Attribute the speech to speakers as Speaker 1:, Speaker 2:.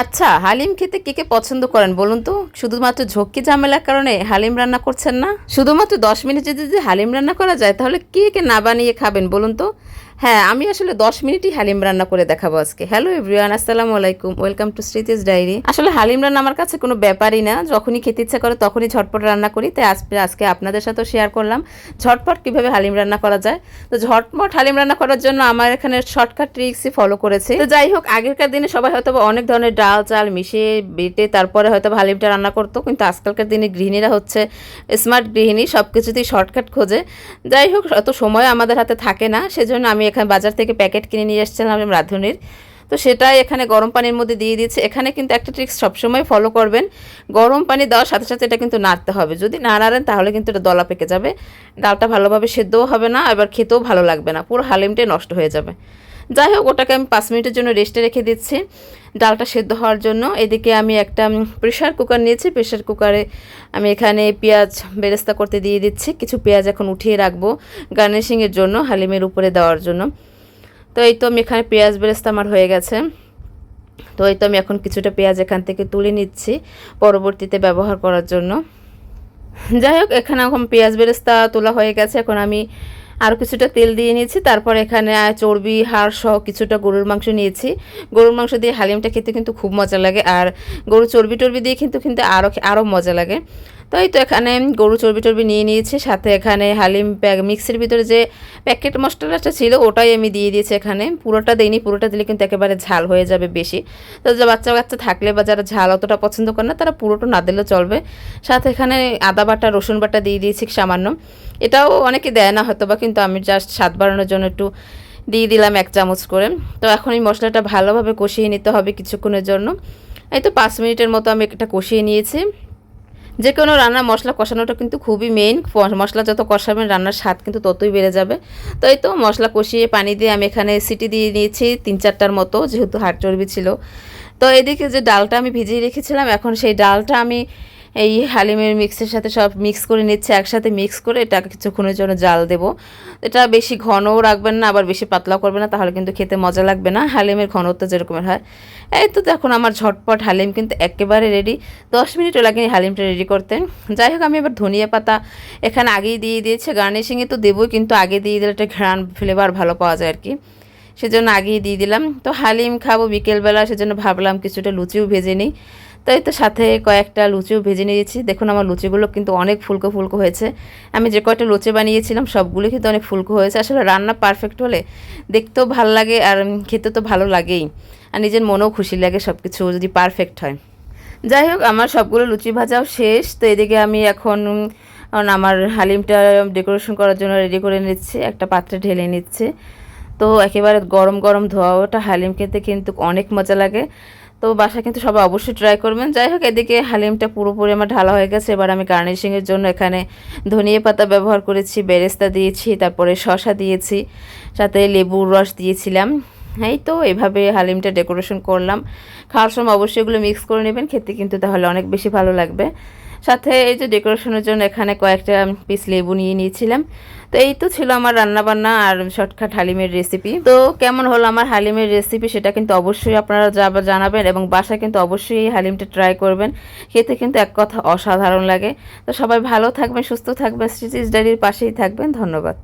Speaker 1: আচ্ছা হালিম খেতে কে কে পছন্দ করেন বলুন তো? শুধুমাত্র ঝক্কি ঝামেলার কারণে হালিম রান্না করছেন না? শুধুমাত্র দশ মিনিটে যদি হালিম রান্না করা যায়, তাহলে কে কে না বানিয়ে খাবেন বলুন তো? হ্যাঁ আমি আসলে দশ মিনিটই হালিম রান্না করে দেখাবো আজকে। হ্যালো এভরিওয়ান আসসালামু আলাইকুম ওয়েলকাম টু স্মৃতিস ডায়েরি আসলে হালিম রান্না আমার কাছে কোনো ব্যাপারই না, যখনই খেতে ইচ্ছা করে তখনই ঝটপট রান্না করি, তাই আজকে আজকে আপনাদের সাথেও শেয়ার করলাম। ঝটপট কীভাবে হালিম রান্না করা যায়? তো ঝটপট হালিম রান্না করার জন্য আমার এখানে শর্টকাট ট্রিক্সই ফলো করেছি। তো যাই হোক, আগেরকার দিনে সবাই হয়তো অনেক ধরনের ডাল, চাল মিশিয়ে বেটে তারপরে হয়তো হালিমটা রান্না করতো, কিন্তু আজকালকার দিনে গৃহিণীরা হচ্ছে স্মার্ট গৃহিণী সব কিছুতেই শর্টকাট খোঁজে। যাই হোক, অত সময় আমাদের হাতে থাকে না, সেজন্য আমি এখানে বাজার থেকে প্যাকেট কিনে নিয়ে এসেছিলাম রাঁধুনির। তো সেটাই এখানে গরম পানির মধ্যে দিয়ে দিচ্ছে এখানে কিন্তু একটা ট্রিক্স সবসময় ফলো করবেন। গরম পানি দেওয়ার সাথে সাথে এটা কিন্তু নাড়তে হবে। যদি না নাড়েন তাহলে কিন্তু এটা দলা পেকে যাবে। ডালটা ভালোভাবে সেদ্ধও হবে না, এবার খেতেও ভালো লাগবে না। পুরো হালিমটাই নষ্ট হয়ে যাবে। যাই হোক ওটাকে আমি পাঁচ মিনিটের জন্য রেস্টে রেখে দিচ্ছি। ডালটা সেদ্ধ হওয়ার জন্য। এদিকে আমি একটা প্রেশার কুকার নিয়েছি। প্রেশার কুকারে আমি এখানে পেঁয়াজ বেরেস্তা করতে দিয়ে দিচ্ছি। কিছু পেঁয়াজ এখন উঠিয়ে রাখব গার্নিশিংয়ের জন্য, হালিমের উপরে দেওয়ার জন্য। তো এই তো আমি এখানে পেঁয়াজ বেরেস্তা আমার হয়ে গেছে। তো এই তো আমি এখন কিছুটা পেঁয়াজ এখান থেকে তুলে নিচ্ছি পরবর্তীতে ব্যবহার করার জন্য। যাই হোক এখানে এখন পেঁয়াজ বেরেস্তা তোলা হয়ে গেছে। এখন আমি আরও কিছুটা তেল দিয়ে নিয়েছি। তারপর এখানে চর্বি, হাড় সহ কিছুটা গরুর মাংস নিয়েছি। গরুর মাংস দিয়ে হালিমটা খেতে কিন্তু খুব মজা লাগে আর গরু চর্বি টর্বি দিয়ে কিন্তু কিন্তু আরও আরও মজা লাগে। তো এই তো এখানে গরু চর্বি টর্বি নিয়ে নিয়েছি। সাথে এখানে হালিম প্যাক মিক্সির ভিতরে যে প্যাকেট মশলাটা ছিল, ওটাই আমি দিয়ে দিয়েছি এখানে। পুরোটা দিইনি, পুরোটা দিলে কিন্তু একেবারে ঝাল হয়ে যাবে বেশি। তো যে বাচ্চা বাচ্চা থাকলে বা যারা ঝাল অতটা পছন্দ করে না, তারা পুরোটা না দিলেও চলবে। সাথে এখানে আদা বাটা, রসুন বাটা দিয়ে দিয়েছি সামান্য। এটাও অনেকে দেয় না হয়তো বা আমি জাস্ট স্বাদ বাড়ানোর জন্য একটু দিয়ে দিলাম এক চামচ করে। তো এখন এই মশলাটা ভালোভাবে কষিয়ে নিতে হবে কিছুক্ষণের জন্য। এই তো পাঁচ মিনিটের মতো আমি এটা কষিয়ে নিয়েছি। যে কোনো রান্নার মশলা কষানোটা কিন্তু খুবই মেইন মশলা যত কষাবেন রান্নার স্বাদ কিন্তু ততই বেড়ে যাবে। তো এই তো মশলা কষিয়ে পানি দিয়ে আমি এখানে সিটি দিয়ে নিয়েছি তিন চারটার মতো, যেহেতু হাড় চর্বি ছিল। তো এদিকে যে ডালটা আমি ভিজিয়ে রেখেছিলাম, এখন সেই ডালটা আমি এই হালিমের মিক্সের সাথে সব মিক্স করে নিচ্ছে, একসাথে মিক্স করে এটাকে কিছুক্ষণের জন্য জাল দেবো। এটা বেশি ঘনও রাখবেন না, আবার বেশি পাতলাও করবেন না, তাহলে কিন্তু খেতে মজা লাগবে না। হালিমের ঘনত্ব যেরকমের হয়। এই তো দেখুন, আমার ঝটপট হালিম কিন্তু একেবারে রেডি দশ মিনিটও লাগেনি হালিমটা রেডি করতে। যাই হোক, আমি এবার ধনিয়া পাতা এখানে আগেই দিয়ে দিয়েছে। গার্নিশিংয়ে তো দেবই, কিন্তু আগে দিয়ে দিলে একটা ঘ্রাণ ফ্লেভার ভালো পাওয়া যায় আর কি সেজন্য আগেই দিয়ে দিলাম। তো হালিম খাব বিকেলবেলা, সেজন্য ভাবলাম কিছুটা লুচিও ভেজে নিই। তাই তো সাথে কয়েকটা লুচিও ভেজে নিয়েছি। দেখুন আমার লুচিগুলো কিন্তু অনেক ফুলকো ফুলকো হয়েছে। আমি যে কয়টা লুচি বানিয়েছিলাম, সবগুলো কিন্তু অনেক ফুলকো হয়েছে। আসলে রান্না পারফেক্ট হলে দেখতেও ভালো লাগে আর খেতে তো ভালো লাগেই। আর নিজের মনেও খুশি লাগে সব কিছু যদি পারফেক্ট হয়। যাই হোক, আমার সবগুলো লুচি ভাজাও শেষ। তো এদিকে আমি এখন আমার হালিমটা ডেকোরেশন করার জন্য রেডি করে নিচ্ছি। একটা পাত্রে ঢেলে নিচ্ছে। তো একেবারে গরম গরম ধোয়া ওটা হালিম খেতে কিন্তু অনেক মজা লাগে। তো বাসা কিন্তু সবাই অবশ্যই ট্রাই করবেন। যাই হোক, এদিকে হালিমটা পুরোপুরি আমার ঢালা হয়ে গেছে। এবার আমি গার্নিশিংয়ের জন্য এখানে ধনিয়া পাতা ব্যবহার করেছি, বেরেস্তা দিয়েছি, তারপরে শশা দিয়েছি, সাথে লেবুর রস দিয়েছিলাম। এই তো, এভাবে হালিমটা ডেকোরেশন করলাম। খাওয়ার সময় অবশ্যই এগুলো মিক্স করে নেবেন, খেতে কিন্তু তাহলে অনেক বেশি ভালো লাগবে। সাথে এই যে ডেকোরেশনের জন্য এখানে কয়েকটা পিস লেবু নিয়ে নিয়েছিলাম। তো এই তো ছিল আমার রান্নাবান্না আর শর্টকাট হালিমের রেসিপি তো কেমন হলো আমার হালিমের রেসিপি সেটা কিন্তু অবশ্যই আপনারা জানাবেন এবং বাসায় কিন্তু অবশ্যই এই হালিমটা ট্রাই করবেন। খেতে কিন্তু এক কথা অসাধারণ লাগে। তো সবাই ভালো থাকবেন, সুস্থ থাকবেন স্টিচিস ডাইরির পাশেই থাকবেন। ধন্যবাদ।